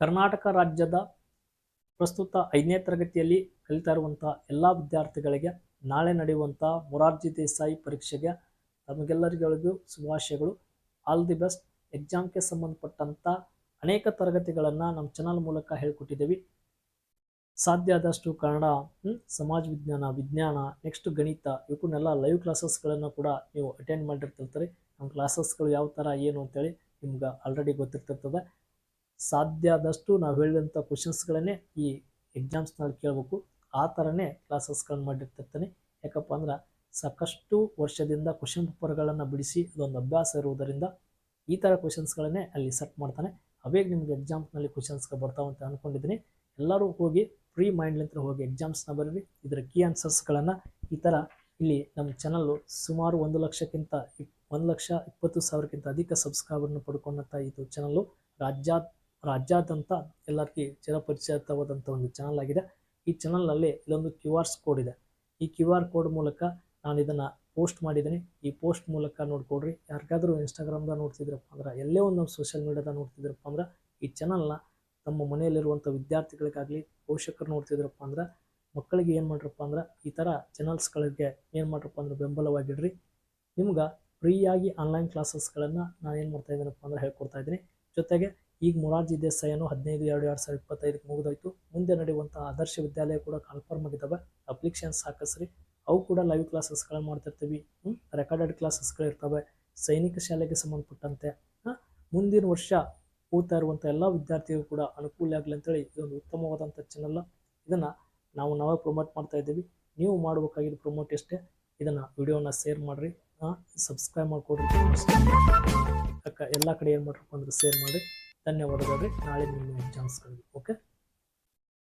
ಕರ್ನಾಟಕ ರಾಜ್ಯದ ಪ್ರಸ್ತುತ ಐದನೇ ತರಗತಿಯಲ್ಲಿ ಕಲಿತಾ ಇರುವಂಥ ಎಲ್ಲ ವಿದ್ಯಾರ್ಥಿಗಳಿಗೆ ನಾಳೆ ನಡೆಯುವಂಥ ಮೊರಾರ್ಜಿ ದೇಸಾಯಿ ಪರೀಕ್ಷೆಗೆ ತಮಗೆಲ್ಲರಿಗಳಿಗೂ ಶುಭಾಶಯಗಳು. ಆಲ್ ದಿ ಬೆಸ್ಟ್ ಎಕ್ಸಾಮ್ಗೆ ಸಂಬಂಧಪಟ್ಟಂಥ ಅನೇಕ ತರಗತಿಗಳನ್ನು ನಮ್ಮ ಚಾನಲ್ ಮೂಲಕ ಹೇಳ್ಕೊಟ್ಟಿದ್ದೀವಿ. ಸಾಧ್ಯ ಆದಷ್ಟು ಕನ್ನಡ ಸಮಾಜ ವಿಜ್ಞಾನ ವಿಜ್ಞಾನ ನೆಕ್ಸ್ಟ್ ಗಣಿತ ಇವಕ್ಕನ್ನೆಲ್ಲ ಲೈವ್ ಕ್ಲಾಸಸ್ಗಳನ್ನು ಕೂಡ ನೀವು ಅಟೆಂಡ್ ಮಾಡಿರ್ತಿರ್ತೀರಿ. ನಮ್ಮ ಕ್ಲಾಸಸ್ಗಳು ಯಾವ ಥರ ಏನು ಅಂತೇಳಿ ನಿಮ್ಗೆ ಆಲ್ರೆಡಿ ಗೊತ್ತಿರ್ತಿರ್ತದೆ ಸಾಧ್ಯ ಆದಷ್ಟು ನಾವು ಹೇಳಿದಂಥ ಕ್ವಶನ್ಸ್ಗಳನ್ನೇ ಈ ಎಕ್ಸಾಮ್ಸ್ನಲ್ಲಿ ಕೇಳಬೇಕು. ಆ ಥರನೇ ಕ್ಲಾಸಸ್ಗಳನ್ನ ಮಾಡಿರ್ತಿರ್ತಾನೆ ಯಾಕಪ್ಪ ಅಂದ್ರೆ ಸಾಕಷ್ಟು ವರ್ಷದಿಂದ ಕ್ವಶನ್ ಪೇಪರ್ಗಳನ್ನು ಬಿಡಿಸಿ ಅದೊಂದು ಅಭ್ಯಾಸ ಇರುವುದರಿಂದ ಈ ಥರ ಕ್ವಶನ್ಸ್ಗಳನ್ನೇ ಅಲ್ಲಿ ಸೆಟ್ ಮಾಡ್ತಾನೆ. ಅವೇ ನಿಮಗೆ ಎಕ್ಸಾಮ್ಸ್ನಲ್ಲಿ ಬರ್ತಾವೆ ಅಂತ ಅಂದ್ಕೊಂಡಿದ್ದೀನಿ ಎಲ್ಲರೂ ಹೋಗಿ ಫ್ರೀ ಮೈಂಡ್ಲಿಂತ ಹೋಗಿ ಎಕ್ಸಾಮ್ಸ್ನ ಬರೀರಿ ಇದರ ಕೀ ಆನ್ಸರ್ಸ್ಗಳನ್ನು ಈ ಥರ ಇಲ್ಲಿ ನಮ್ಮ ಚಾನಲ್ಲು ಸುಮಾರು ಒಂದು ಲಕ್ಷಕ್ಕಿಂತ ಇಪ್ ಒಂದು ಲಕ್ಷ ಇಪ್ಪತ್ತು ಸಾವಿರಕ್ಕಿಂತ ಅಧಿಕ ಸಬ್ಸ್ಕ್ರೈಬರ್ನ ಪಡ್ಕೊಂಡಂಥ ಇದು ಚಾನಲ್ಲು ರಾಜ್ಯ ರಾಜ್ಯಾದ್ಯಂತ ಎಲ್ಲರಿಗೂ ಚಿರಪರಿಚಿತವಾದಂಥ ಒಂದು ಚಾನಲ್ ಆಗಿದೆ. ಈ ಚಾನಲ್ನಲ್ಲಿ ಇಲ್ಲೊಂದು ಕ್ಯೂ ಆರ್ಸ್ ಕೋಡ್ ಇದೆ. ಈ ಕ್ಯೂ ಆರ್ ಕೋಡ್ ಮೂಲಕ ನಾನು ಇದನ್ನು ಪೋಸ್ಟ್ ಮಾಡಿದ್ದೀನಿ. ಈ ಪೋಸ್ಟ್ ಮೂಲಕ ನೋಡ್ಕೊಡ್ರಿ ಯಾರಿಗಾದರೂ ಇನ್ಸ್ಟಾಗ್ರಾಮ್ದ ನೋಡ್ತಿದ್ರಪ್ಪ ಅಂದ್ರೆ, ಎಲ್ಲೇ ಒಂದು ಸೋಷಿಯಲ್ ಮೀಡಿಯಾದಾಗ ನೋಡ್ತಿದ್ರಪ್ಪ ಅಂದ್ರೆ, ಈ ಚಾನಲ್ನ ತಮ್ಮ ಮನೆಯಲ್ಲಿರುವಂಥ ವಿದ್ಯಾರ್ಥಿಗಳಿಗಾಗಲಿ, ಪೋಷಕರು ನೋಡ್ತಿದ್ರಪ್ಪ ಅಂದ್ರೆ, ಮಕ್ಕಳಿಗೆ ಏನು ಮಾಡ್ರಪ್ಪ ಅಂದ್ರೆ, ಈ ಥರ ಚಾನಲ್ಸ್ಗಳಿಗೆ ಏನು ಮಾಡ್ರಪ್ಪ ಅಂದ್ರೆ ಬೆಂಬಲವಾಗಿಡ್ರಿ. ನಿಮ್ಗೆ ಫ್ರೀಯಾಗಿ ಆನ್ಲೈನ್ ಕ್ಲಾಸಸ್ಗಳನ್ನು ನಾನು ಏನು ಮಾಡ್ತಾ ಇದ್ದೀನಪ್ಪ ಅಂದ್ರೆ ಹೇಳ್ಕೊಡ್ತಾ ಇದ್ದೀನಿ. ಜೊತೆಗೆ ಈಗ ಮೊರಾರ್ಜಿ ದೇಸಾಯಿಯನ್ನು ಹದಿನೈದು, ಎರಡು ಎರಡು ಸಾವಿರದ ಇಪ್ಪತ್ತೈದಕ್ಕೆ ಮುಗಿದೋಯ್ತು. ಮುಂದೆ ನಡೆಯುವಂಥ ಆದರ್ಶ ವಿದ್ಯಾಲಯ ಕೂಡ ಕನ್ಫರ್ಮ್ ಆಗಿದ್ದಾವೆ ಅಪ್ಲಿಕೇಶನ್ಸ್ ಹಾಕಿಸ್ರಿ. ಅವು ಕೂಡ ಲೈವ್ ಕ್ಲಾಸಸ್ಗಳು ಮಾಡ್ತಿರ್ತೀವಿ. ರೆಕಾರ್ಡೆಡ್ ಕ್ಲಾಸಸ್ಗಳು ಇರ್ತವೆ. ಸೈನಿಕ ಶಾಲೆಗೆ ಸಂಬಂಧಪಟ್ಟಂತೆ ಮುಂದಿನ ವರ್ಷ ಓದ್ತಾ ಇರುವಂಥ ಎಲ್ಲ ವಿದ್ಯಾರ್ಥಿಗಳು ಕೂಡ ಅನುಕೂಲ ಆಗಲಿ ಅಂತೇಳಿ ಇದೊಂದು ಉತ್ತಮವಾದಂಥ ಚಾನಲ್ ಇದನ್ನು ನಾವು ನಾವೇ ಪ್ರಮೋಟ್ ಮಾಡ್ತಾ ಇದ್ದೀವಿ. ನೀವು ಮಾಡಬೇಕಾಗಿದ್ದು ಪ್ರಮೋಟ್ ಎಷ್ಟೇ. ಇದನ್ನು ವಿಡಿಯೋನ ಶೇರ್ ಮಾಡಿರಿ. ಸಬ್ಸ್ಕ್ರೈಬ್ ಮಾಡಿಕೊಡ್ರಿ. ಅಕ್ಕ, ಎಲ್ಲ ಕಡೆ ಏನು ಮಾಡ್ರಪ್ಪ ಅಂದ್ರೆ ಶೇರ್ ಮಾಡಿ ಧನ್ಯವಾದಗಳು. ನಾಳೆ ನಿಮ್ಮ ಎಕ್ಸಾಮ್ಸ್ಗಳಿಗೆ ಓಕೆ